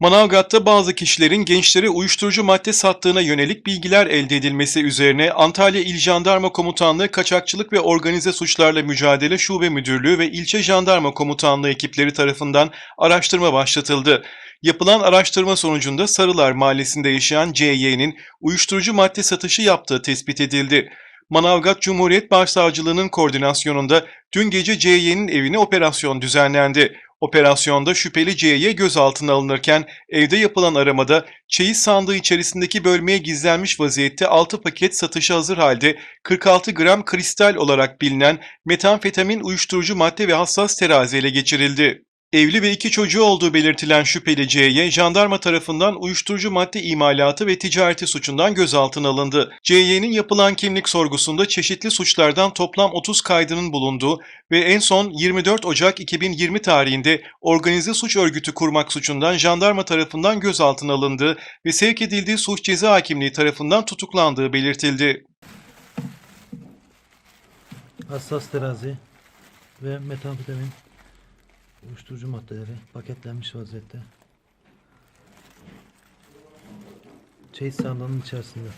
Manavgat'ta bazı kişilerin gençlere uyuşturucu madde sattığına yönelik bilgiler elde edilmesi üzerine Antalya İl Jandarma Komutanlığı Kaçakçılık ve Organize Suçlarla Mücadele Şube Müdürlüğü ve İlçe Jandarma Komutanlığı ekipleri tarafından araştırma başlatıldı. Yapılan araştırma sonucunda Sarılar Mahallesi'nde yaşayan C.Y.'nin uyuşturucu madde satışı yaptığı tespit edildi. Manavgat Cumhuriyet Başsavcılığı'nın koordinasyonunda dün gece C.Y.'nin evine operasyon düzenlendi. Operasyonda şüpheli C'ye gözaltına alınırken evde yapılan aramada çeyiz sandığı içerisindeki bölmeye gizlenmiş vaziyette 6 paket satışa hazır halde 46 gram kristal olarak bilinen metamfetamin uyuşturucu madde ve hassas terazi ele geçirildi. Evli ve iki çocuğu olduğu belirtilen şüpheli C'ye jandarma tarafından uyuşturucu madde imalatı ve ticareti suçundan gözaltına alındı. C'ye'nin yapılan kimlik sorgusunda çeşitli suçlardan toplam 30 kaydının bulunduğu ve en son 24 Ocak 2020 tarihinde organize suç örgütü kurmak suçundan jandarma tarafından gözaltına alındığı ve sevk edildiği suç ceza hakimliği tarafından tutuklandığı belirtildi. hassas terazi ve metamfetamin uyuşturucu maddeleri paketlenmiş vaziyette. Çeyiz sandığının içerisinde.